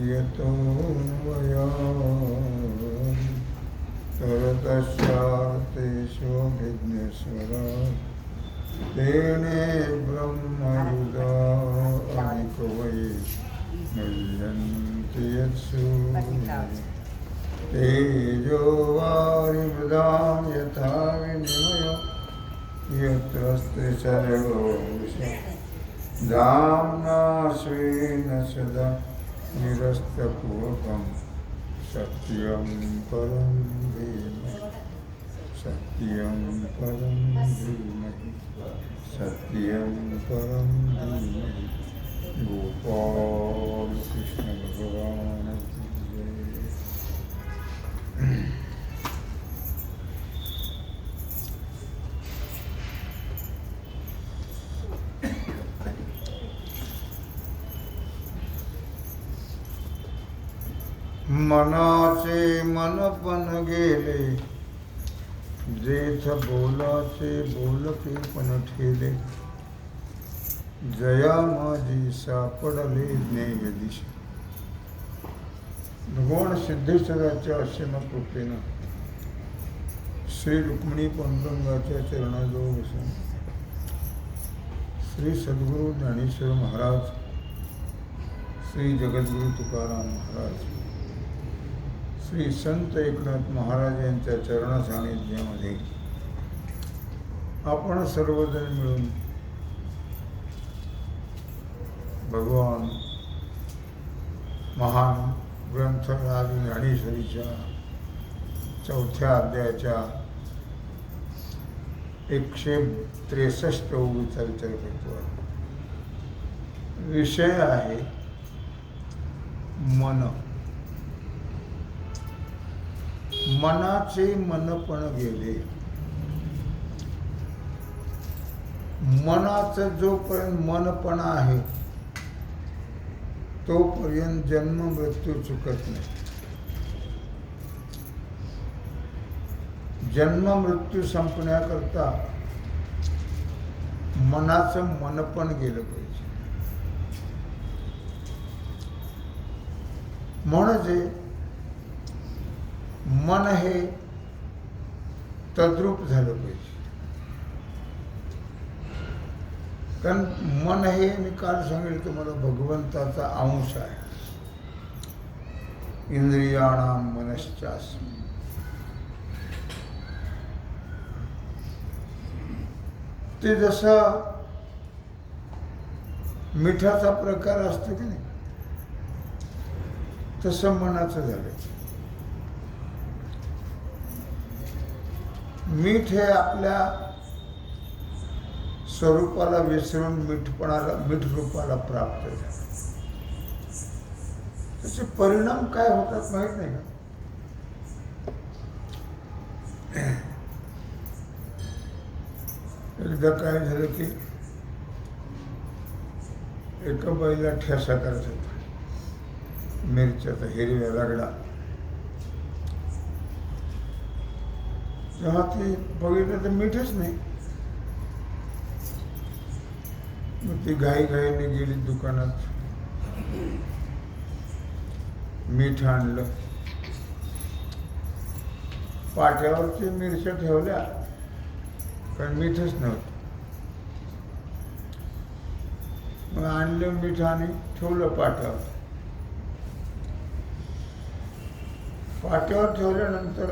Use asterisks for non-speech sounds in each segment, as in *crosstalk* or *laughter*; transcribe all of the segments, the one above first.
यतो वया तरतश्चार्तेषु विघ्नेश्वरा तेने ब्रह्मयुधा अनिकवै मुह्यन्ति यत्सूर्ये तेजो वारिमृदां यथा विनिमयो यत्र स्त्रिशर्गो धाम्ना स्वेन सदा निरस्तपूर्वं सत्यं परं धीमहि। सत्यं परं धीमहि। सत्यं परं धीमहि। गोपाल मनाचे मन पण गेले. जेथ बोलाचे बोलके पण ठेले. जया माझी सापडले ज्ञेय दिशा. भगवान सिद्धेश्वराच्या असीम कृपेनं श्री रुक्मिणी पांडुरंगाच्या चरणाजवळ बसून श्री सद्गुरू ज्ञानेश्वर महाराज श्री जगद्गुरू तुकाराम महाराज श्री संत एकनाथ महाराज यांच्या चरण सानिध्यामध्ये आपण सर्वजण मिळून भगवान महान ग्रंथराज ज्ञानेश्वरीच्या चौथ्या अध्यायाच्या एकशे त्रेसष्ट ओळीचा विचार करतो. विषय आहे मन. मनाचे मनपण गेले. मनाचं जोपर्यंत मनपण आहे तोपर्यंत जन्म मृत्यू चुकत नाही. जन्म मृत्यू संपण्याकरता मनाचं मनपण गेलं पाहिजे. म्हणजे मन हे तद्रूप झालं पाहिजे. कारण मन हे मी काल सांगेल तुम्हाला भगवंताचा अंश आहे. इंद्रियाणा मनश्चास ते जसं मिठाचा प्रकार असतो की नाही तसं मनाचं झालं. मीठ हे आपल्या स्वरूपाला विसरून मीठपणाला मीठ रूपाला प्राप्त झालं. त्याचे परिणाम काय होतात माहीत नाही का? एकदा काय झालं की एका बाईला ठेसा करत होता. मिरच्याचा हिरव्या लागला चहाचे बघितलं तर मीठच नाही. मग ती घाई घाईने गेली दुकानात. मीठ आणलं. पाट्यावरती मिरच्या ठेवल्या कारण मीठच नव्हतं. मग आणलं मीठ आणि ठेवलं पाट्यावर. पाट्यावर ठेवल्यानंतर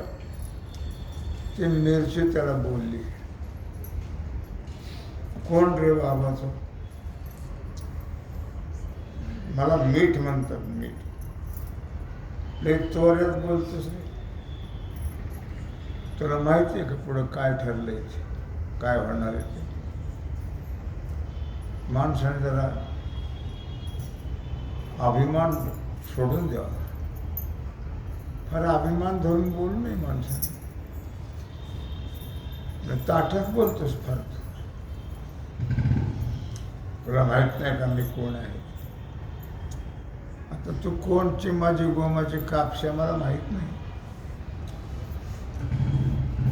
ती मिरची त्याला बोलली. कोण रे बाबाचं? मला मीठ म्हणतात मीठ. लई तोऱ्यात बोलतोस रे. तुला माहिती आहे का पुढं काय ठरलंय ते? काय होणार आहे ते? माणसाने जरा अभिमान सोडून द्यावा. फार अभिमान धरून बोलू नये माणसाने. ताठच बोलतोस फार. तुला माहीत नाही का मी कोण आहे? आता तू कोणची माझी गोमाची कापशा मला माहीत नाही.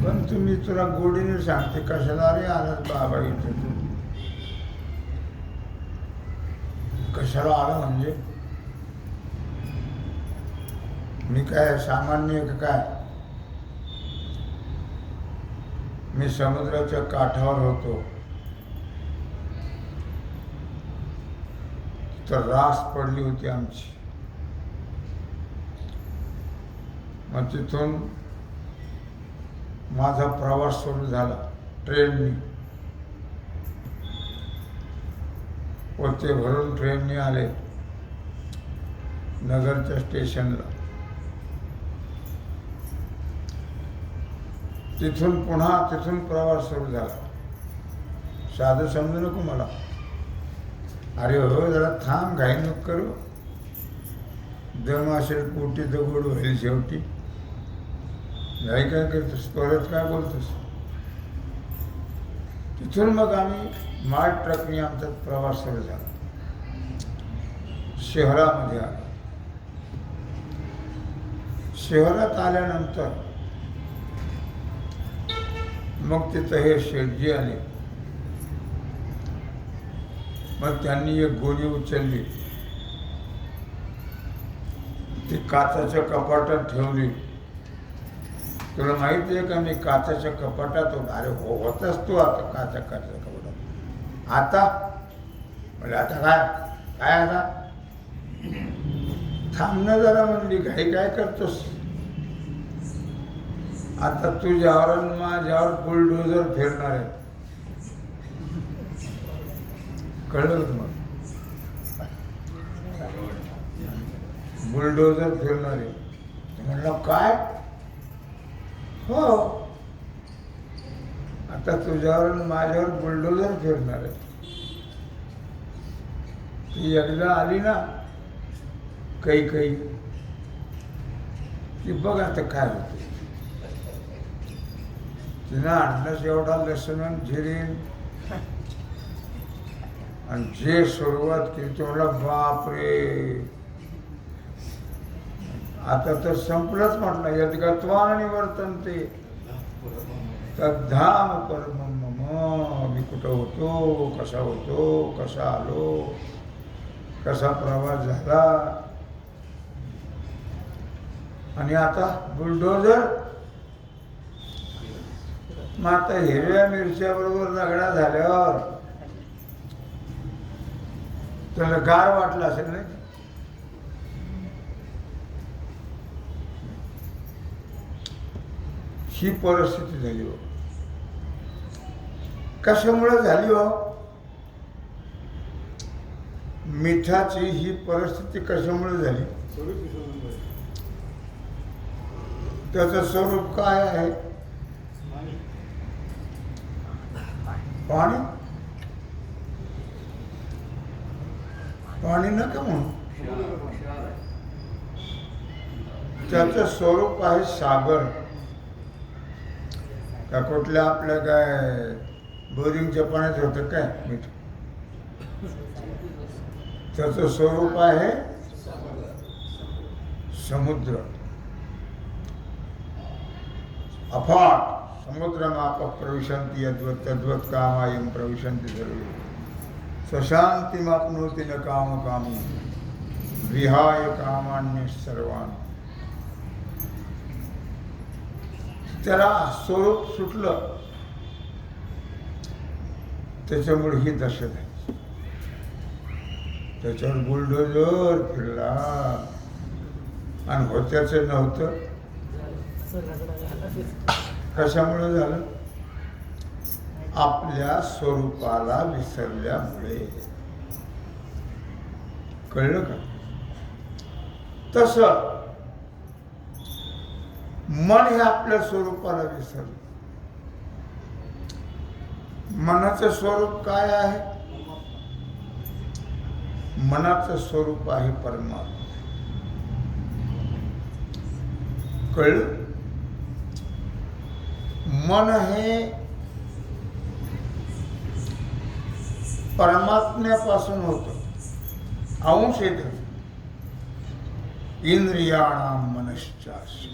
पण तुम्ही तुला गोडीने सांगते कशाला रे आलात बाबा इथे तू? कशाला आला म्हणजे? मी काय सामान्य का काय? मी समुद्राच्या काठावर होतो. तर रास पडली होती आमची. मग तिथून माझा प्रवास सुरू झाला ट्रेननी. व ते भरून ट्रेनने आले नगरच्या स्टेशनला. तिथून पुन्हा तिथून प्रवास सुरू झाला. साधं समजू नको मला. अरे हो जरा थांब घाई नको करू. दम असेल पोटी दगड होईल शेवटी. घाई काय करतोस? परत काय बोलतोस? तिथून मग आम्ही माल ट्रकने आमचा प्रवास सुरू झाला. शहरामध्ये आलो. शहरात आल्यानंतर मग तिथं हे शेटजी आले. मग त्यांनी एक गोणी उचलली. ती काचाच्या कपाटात ठेवली. तुला माहिती आहे का मी काचाच्या कपाटात होत. अरे हो होताच तू आता काचा काचाच्या कपाटात. आता? म्हणजे आता काय? काय आता? थांबणं जरा म्हणली घाई काय करतोस? आता तुझ्यावर माझ्यावर बुलडोजर फिरणार आहे. कळलं मग तुम्हाला? बुलडोजर फिरणार आहे. म्हणलं काय? हो. आता तुझ्यावर माझ्यावर बुलडोजर फिरणार आहे. ती एकदा आली ना काही काही ती बघ आता काय होते तिनं आणलंच एवढा लसूण आणि आणि जे सुरुवात केली तेवढा बापरे। आता तर संपलंच म्हटलं यदगत्व आणि वर्तन ते। धाम परम मम मी कुठं होतो कसा होतो कसा आलो कसा प्रवास झाला। आणि आता बुलडोजर मग आता हिरव्या मिरच्या बरोबर रगडा झाल्यावर त्याला गार वाटला असेल नाही ही परिस्थिती झाली हो. कशामुळे झाली हो? मिठाची ही परिस्थिती कशामुळे झाली? त्याचं स्वरूप काय आहे? पाणी? पाणी नका म्हणू. त्याचं स्वरूप आहे सागर. का कुठल्या आपल्या काय बोरिंगच्या पाण्यात होतं काय? मीठ. त्याचं स्वरूप आहे समुद्र. अफाट. समुद्रमाप प्रविशन्ति यद्वत् तद्वत् कामायं प्रविशन्ति सर्वे। स्वशान्तिमाप्नोति न कामकामी विहाय कामान्य सर्वान। त्याला स्वरूप सुटलं त्याच्यामुळे ही दशा झाली. त्याच्यावर बुलडोजर फिरला. आणि होत्याचं नव्हतं. कशामुळे झालं? आपल्या स्वरूपाला विसरल्यामुळे. कळलं का? तस मन हे आपल्या स्वरूपाला विसरलं. मनाचं स्वरूप काय आहे? मनाचं स्वरूप आहे परमात्मा. कळलं? मन हे परमात्म्यापासून होतं. अंश येत इंद्रियाणा मनश्चास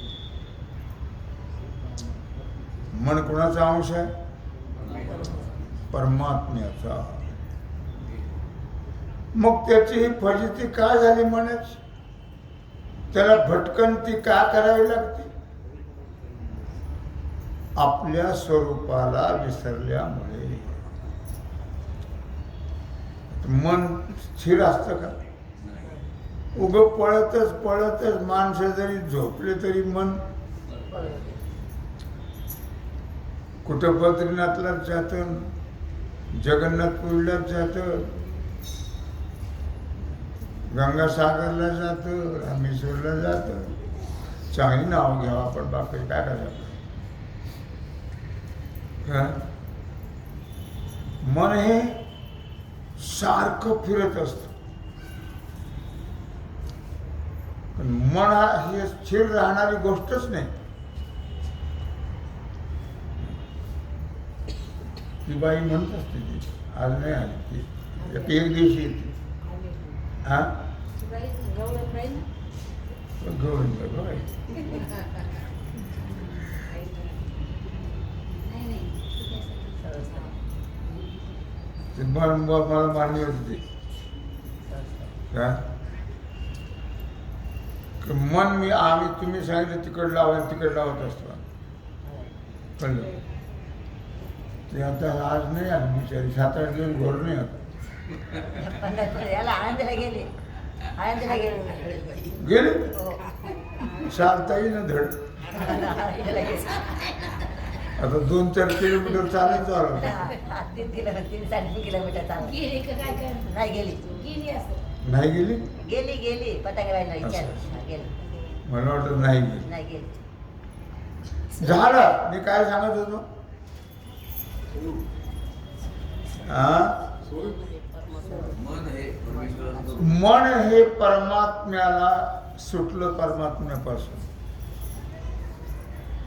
मन कोणाचा अंश आहे? परमात्म्याचा. मग त्याची ही फजिती काय झाली म्हणाच त्याला भटकंती का करावी लागते? आपल्या स्वरूपाला विसरल्यामुळे. मन स्थिर असतं का? उग पळतच पळतच माणसं जरी झोपले तरी मन कुठं बद्रीनाथलाच जातं जगन्नाथपुरीलाच जातं गंगासागरला जातं रामेश्वरला जातं. चांगली नाव घ्यावं आपण बाकी काय करायचं हा? मन हे सारखं फिरत असतं. पण मन हा हे स्थिर राहणारी गोष्टच नाही. ती बाई म्हणत असते ती आज नाही आली ती. एक दिवशी येते. हा? बाई. *laughs* ते मला मला मान्य होती ती. का की मन मी आम्ही तुम्ही सांगितलं तिकड लावा तिकड लावत असतो. कळलं ते आता आज नाही आली बिचारी सात आठ दिवस घर नाही आनंदीला गेले. चालता येईल ना धड. *laughs* आता दोन चार किलोमीटर चालत चालू तीन किलोमीटर तीन साडेतीन किलोमीटर चालू गेली का काय काय? नाही गेली. गेली असं. नाही गेली? गेली गेली. विचार. मला वाटत नाही गेली. नाही गेली. झालं. मी काय सांगत होतो? हा मन हे परमेश्वराचं मन हे परमात्म्याला सुटलं परमात्म्यापासून.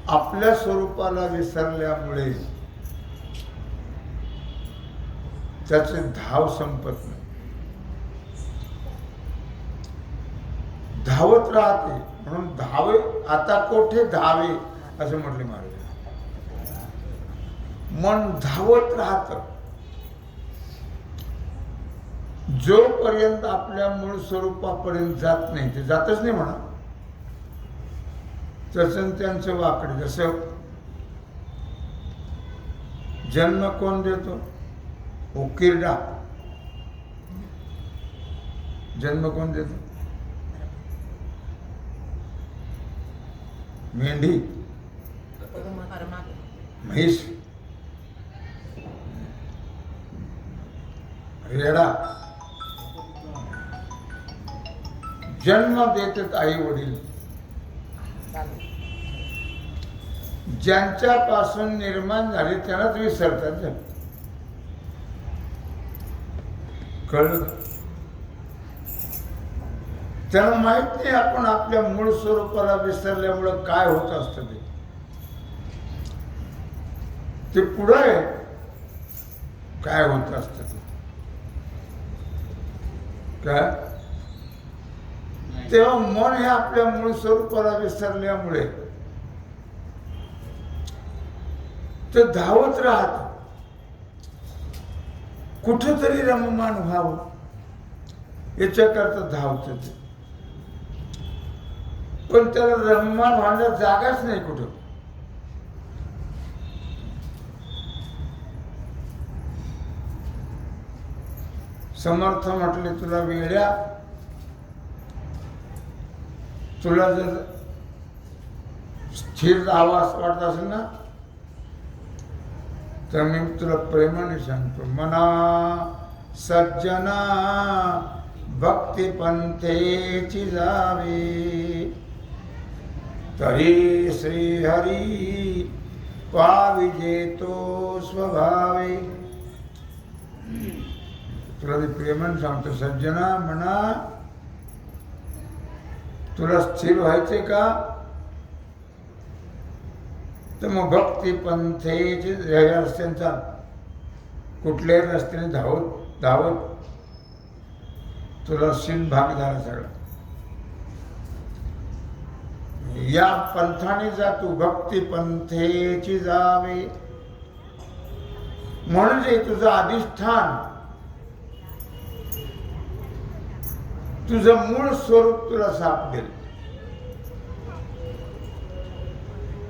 आपल्या स्वरूपाला विसरल्यामुळे त्याचे धाव संपत नाही. धावत राहते म्हणून धावे आता कोठे धावे असं म्हटले महाराज. मन धावत राहतं. जोपर्यंत आपल्या मूळ स्वरूपापर्यंत जात नाही ते जातच नाही म्हणा. तसं त्यांचं वाकड जसं जन्म कोण देतो? उकिरडा जन्म कोण देतो? मेंढी. म्हैस. रेडा. जन्म देतात आई वडील. ज्यांच्यापासून निर्माण झाले त्यांनाच विसरतात कळलं त्यांना माहीत नाही आपण आपल्या मूळ स्वरूपाला विसरल्यामुळं काय होत असतं ते. ते पुढे काय होत असतं ते? काय? तेव्हा मन हे आपल्या मूळ स्वरूपाला विसरल्यामुळे. ते धावत राहत. कुठंतरी रममान व्हावं. याच्याकरता धावत ते. पण त्याला रममान व्हायला जागाच नाही कुठं. समर्थ म्हटले तुला वेड्या तुला जर स्थिर राहावा असं वाटत असेल ना तर मी तुला प्रेमाने सांगतो मना सज्जना भक्ती पंथेची जावे. तरी श्रीहरी पाविजेतो स्वभावे. तुला ते प्रेमाने सांगतो सज्जना म्हणा तुला स्थिर व्हायचे का? तर मग भक्ती पंथेचे वेगळ्या रस्त्यांचा. कुठल्याही रस्त्याने धावत धावत. तुला सीन भाग झाला सगळा. या पंथाने जा तू भक्ती पंथेची जावे. म्हणजे तुझं अधिष्ठान तुझं मूळ स्वरूप तुला सापडेल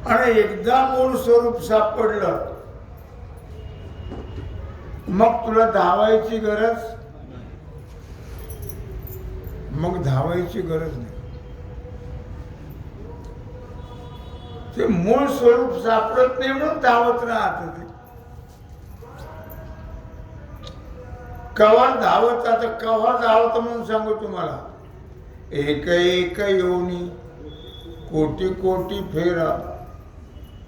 आणि एकदा मूळ स्वरूप सापडलं मग तुला धावायची गरज मग धावायची गरज नाही. ते मूळ स्वरूप सापडत नाही म्हणून धावत राहत ते. कवा धावत आता कवा धावत म्हणून सांगू तुम्हाला? एक एक योनी कोटी कोटी फेरा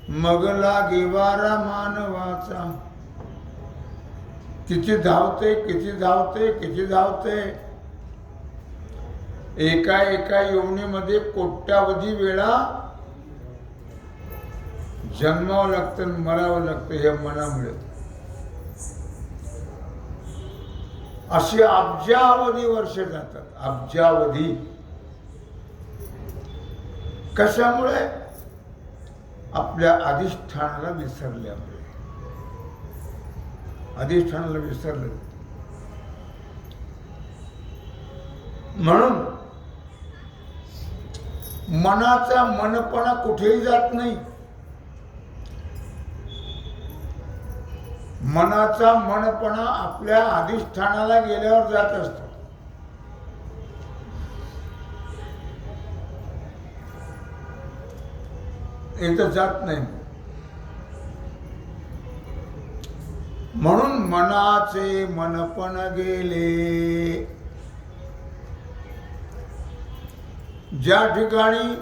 मग लागे वारा मानवाचा. किती धावते किती धावते किती धावते एका एका योनीमध्ये कोट्यावधी वेळा जन्मावं लागतं आणि मरावं लागतं हे मनामुळे. अशी अब्जावधी वर्ष जातात. अब्जावधी. कशामुळे? आपल्या अधिष्ठानाला विसरल्यामुळे. अधिष्ठानाला विसरलं. म्हणून मनाचा मनपणा कुठेही जात नाही. मनाचा मनपणा आपल्या अधिष्ठानाला गेल्यावर जात असतो. इथं जात नाही. म्हणून मनाचे मनपण गेले. ज्या ठिकाणी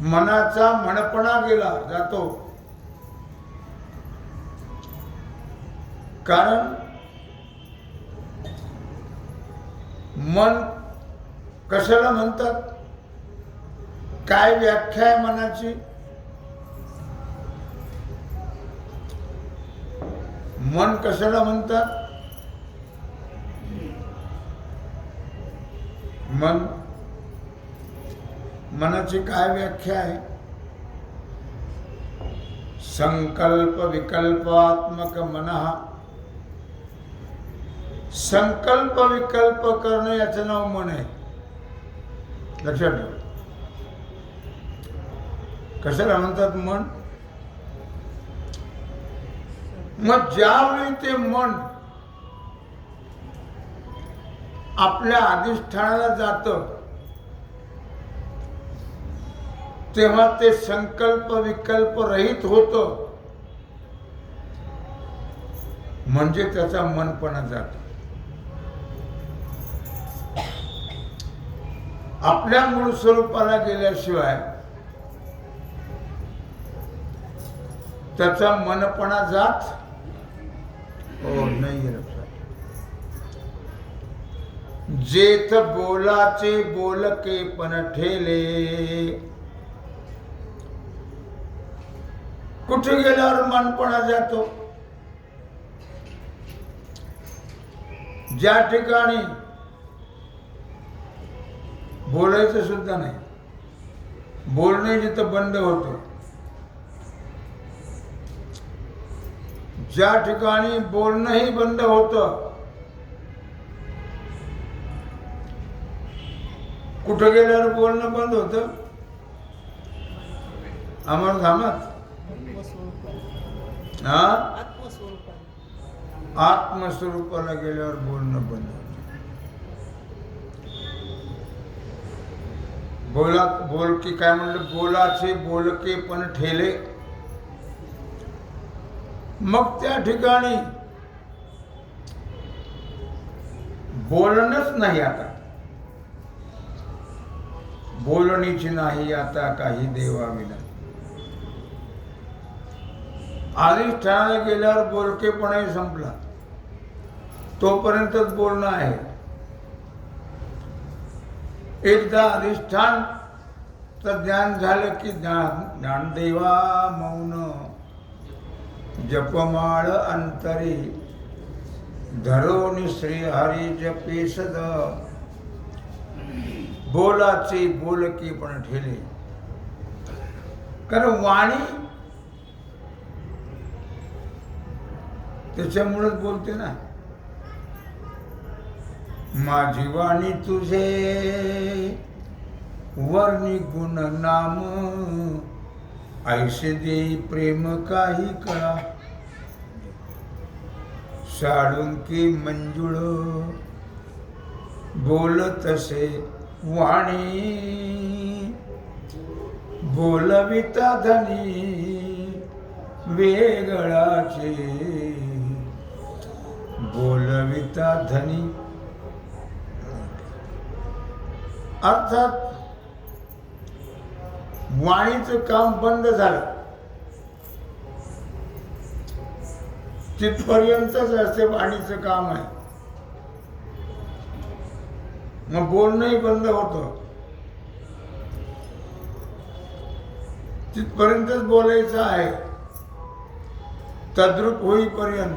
मनाचा मनपणा गेला जातो. कारण मन कशाला म्हणतात? काय व्याख्या आहे मनाची? मन कशाला म्हणतात? मन मनाची काय व्याख्या आहे? संकल्प विकल्पात्मक मन संकल्प विकल्प करणं याचं नाव मन आहे. लक्षात ठेवा. कशाला म्हणतात मन? मग ज्यावेळी ते मन आपल्या अधिष्ठानाला जात तेव्हा ते संकल्प विकल्प रहित होत. म्हणजे त्याचा मनपणा जातो. आपल्या मूळ स्वरूपाला गेल्याशिवाय त्याचा मनपणा जात हो नाही जेथ बोलाचे बोलके पण ठेले. कुठे गेल्यावर मनपणा जातो? ज्या ठिकाणी बोलायचं सुद्धा नाही. बोलणे जिथं बंद होतं. ज्या ठिकाणी बोलणंही बंद होतं कुठं गेल्यावर बोलणं बंद होतं? अमरधामात हा? आत्मस्वरूपाला गेल्यावर बोलणं बंद बोला बोल की काय म्हणलं? बोलाचे बोलके पण ठेले. मग त्या ठिकाणी बोलणंच नाही आता. बोलणीची नाही आता काही देवाविना. अधिष्ठानाला गेल्यावर बोलकेपणाही संपला. तोपर्यंतच बोलणं आहे. एकदा अधिष्ठान ज्ञान झालं की ज्ञान ज्ञानदेवा मौन. जपमाळ अंतरी धरोनी श्रीहरी जपेसद बोलाचे बोलके पण ठेले. कारण वाणी त्याच्यामुळेच बोलते ना. माझी वाणी तुझे वर्णी गुण नाम. ऐसे दे प्रेम काही कळा. साळुंकी मंजुळ. बोल तसे वाणी. बोलविता धनी वेगळाचे. बोलविता धनी अर्थात वाणीचं काम बंद झालं. तिथपर्यंतच असते वाणीचं काम आहे. मग बोलणंही बंद होतं. तिथपर्यंतच बोलायचं आहे. तद्रूप होईपर्यंत.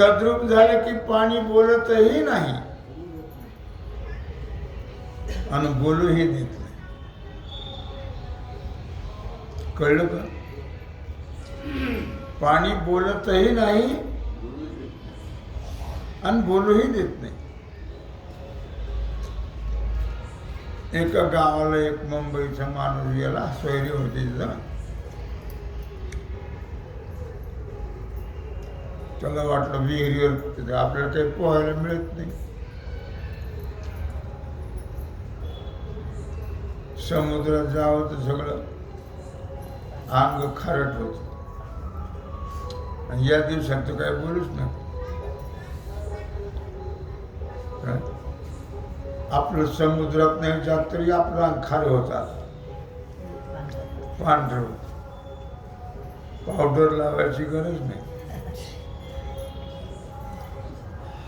तद्रूप झालं की पाणी बोलतही नाही. आणि बोलूही देत नाही. कळलं का? पाणी बोलतही नाही आणि बोलूही देत नाही. एका गावाला एक मुंबईचा माणूस गेला सोयरी होती तिथं. त्याला वाटलं विहिरीवर तिथे आपल्याला काही पोहायला मिळत नाही. समुद्रात जावं तर सगळं अंग खारट होत. आणि या दिवसात तर काय बोलूच नाही आपलं समुद्रात नाही जात तरी आपलं अंग खारं होतात पांढर पावडर लावायची गरज नाही.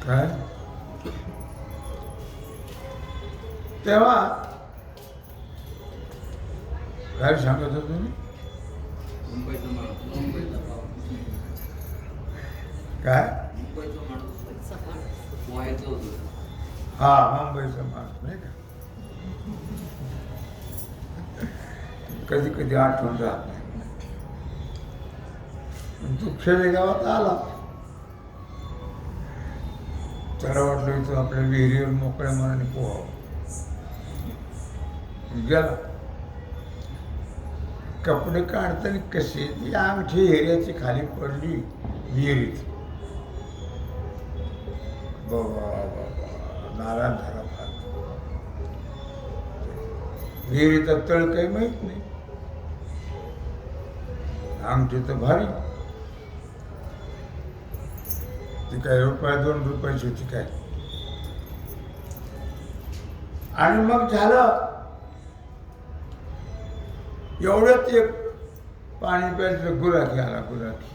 काय? तेव्हा काय सांगत होतो तुम्ही? काय? हा मुंबईचा माणूस नाही का? कधी कधी आठवण राहत. नाही पण तो खेडेगावात आला. त्याला वाटलं इथं आपल्या विहिरीवर मोकळ्या मनाने पोहावं. गेला. कपडे काढताना कसे? ती आमची हिऱ्याची खाली पडली विहिरीत. बाबा बाबा नारायण झाला फार. विहिरीचा तळ काही माहीत नाही. आमची तर भारी. ती काय रुपया दोन रुपयाची होती काय? आणि मग झालं एवढंच एक पाणी प्यायचं गुराखी आला गुराखी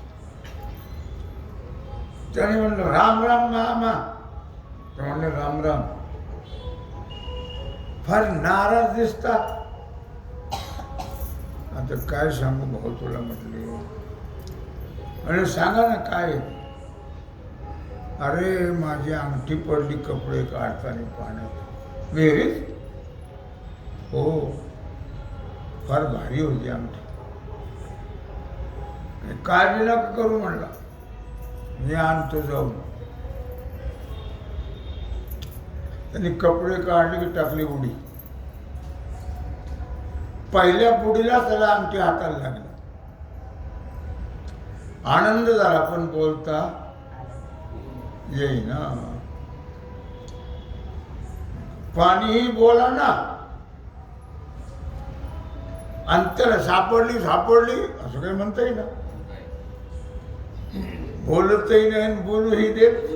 त्याने म्हणलं राम राम मामा ते म्हणलं राम राम. फार नाराज दिसतात आता काय सांगू भाऊ तुला म्हटले. आणि सांगा ना काय अरे माझी अंगठी पडली कपडे काढताना पाण्यात. विहिरीत? हो. फार भारी होती आमची. काळजी नका करू म्हणला. मी आणतो जाऊन. त्यांनी कपडे काढले की टाकली उडी. पहिल्या बुडीला त्याला आमच्या हाताला लागला. आनंद झाला पण बोलता येईना. पाणीही बोला ना. आणि त्याला सापडली सापडली असं काही म्हणता येईना. बोलतही नाही बोलूही देत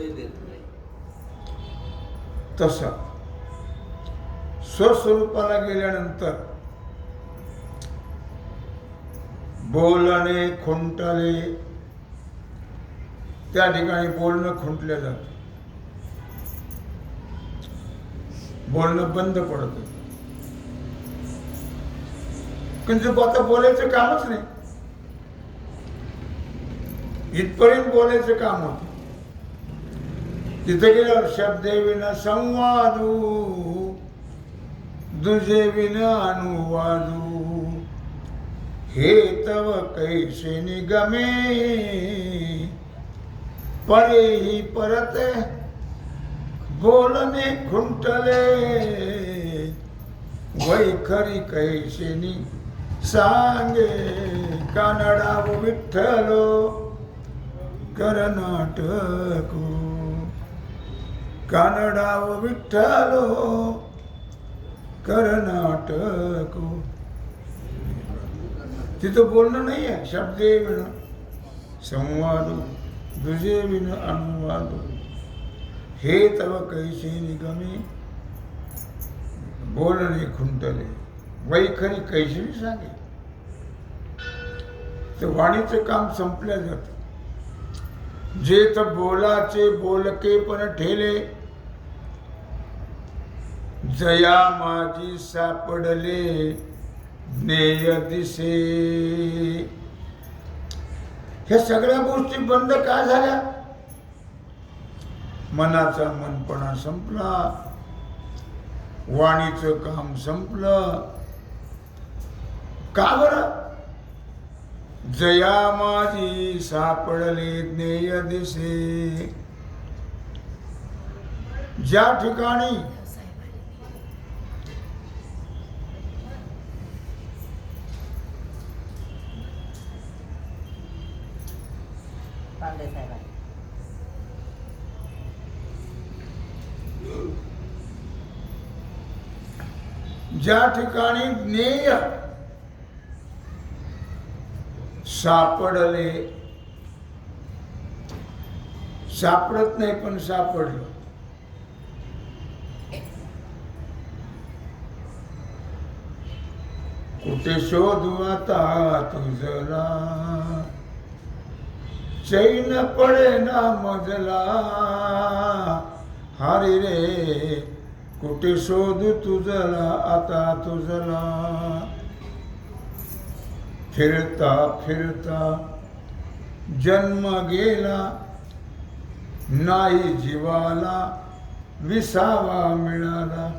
तसं. स्वस्वरूपाला गेल्यानंतर बोलणे खुंटले त्या ठिकाणी बोलणं खुंटलं जातं. बोलणं बंद पडत. किंतु आता बोलायचं कामच नाही. इथपर्यंत बोलायचं काम होत तिथे गेल्यावर शब्द विन संवादू दुजे अनुवादू. हे तव कैसे निगमे? परे ही परत बोलणे खुंटले. वैखरी कैसे नि सांगे कानडाव विठ्ठलो कर्नाटको. कानडाव विठ्ठलो कर्नाटको. तिथं बोलणं नाही आहे शब्दे विण संवाद दुजे विण अनुवाद. हे तव कैसे निगमी? बोलणे खुंटले. वैखरी कैसे सांगे तर वाणीचं काम संपल्या जात. जे तर बोलाचे बोलके पण ठेले. जया माझी सापडले ज्ञेय दिसे. ह्या सगळ्या गोष्टी बंद का झाल्या? मनाचा मनपणा संपला. वाणीचं काम संपलं. का बरं? जया माझी सापडले ज्ञेय दिसे ज्या ठिकाणी ज्या ठिकाणी ज्ञेय सापडले. सापडत नाही पण सापडलं. कुठे शोधू आता तुझला चैन पडे ना मजला. हरी रे कुठे शोधू तुझला आता तुझला फिरता फिरता जन्म गेला नाही जीवाला विसावा मिळाला.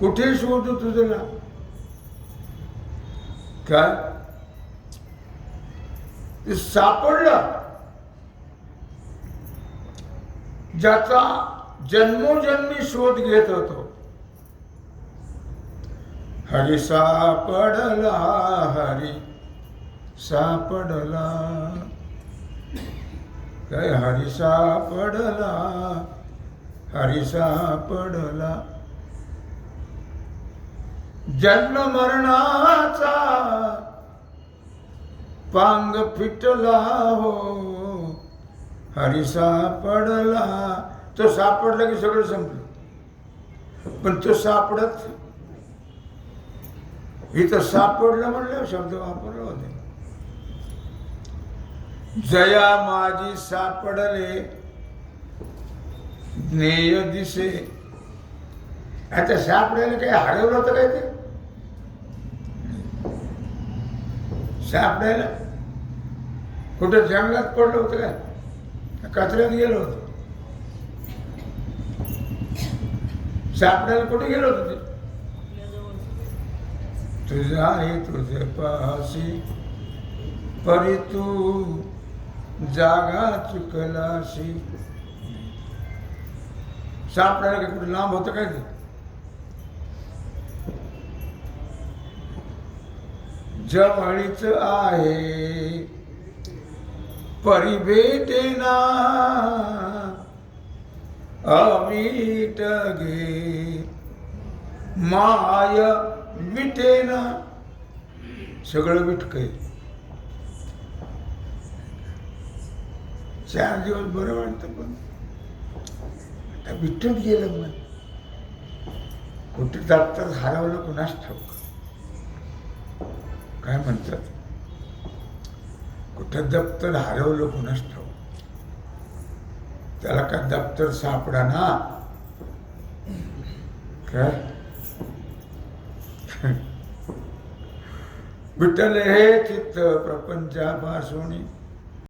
कुठे शोधू तुझला? काय? ते ज्याचा जन्मोजन्मी शोध घेत होतो हरी सापडला हरी सापडला काय हरी सापडला हरी सापडला जन्म मरणाचा पांग फिटला हो. हरी सापडला तो सापडला की सगळं संपलं. पण तो सापडत इथं सापडलं म्हणलं शब्द वापरला होते. जया माझी सापडले ज्ञेय दिसे. आता सापडायला काही हरवलं होतं काय ते? सापडायला. कुठं जंगलात पडलं होतं काय? कचऱ्यात गेलो होतो? सापडायला कुठे गेलो होतो ते? तुझा आहे तुझे परी तू जागा चुकलाशी सापडायला काय कुठे लांब होतं काय ते? जवळीच आहे। परिभेटेना अमीट गे माय विटेना सगळं विटकय चार दिवस बरं वाटतं पण. आता विठ्ठल गेलं मग कुठे दप्तर हरवलं कुणास ठाऊक. काय म्हणतात? कुठं दप्तर हरवलं कुणास ठाऊक? त्याला काय दप्तर सापडा ना? काय? विठ्ठल हे चित्त प्रपंचापासून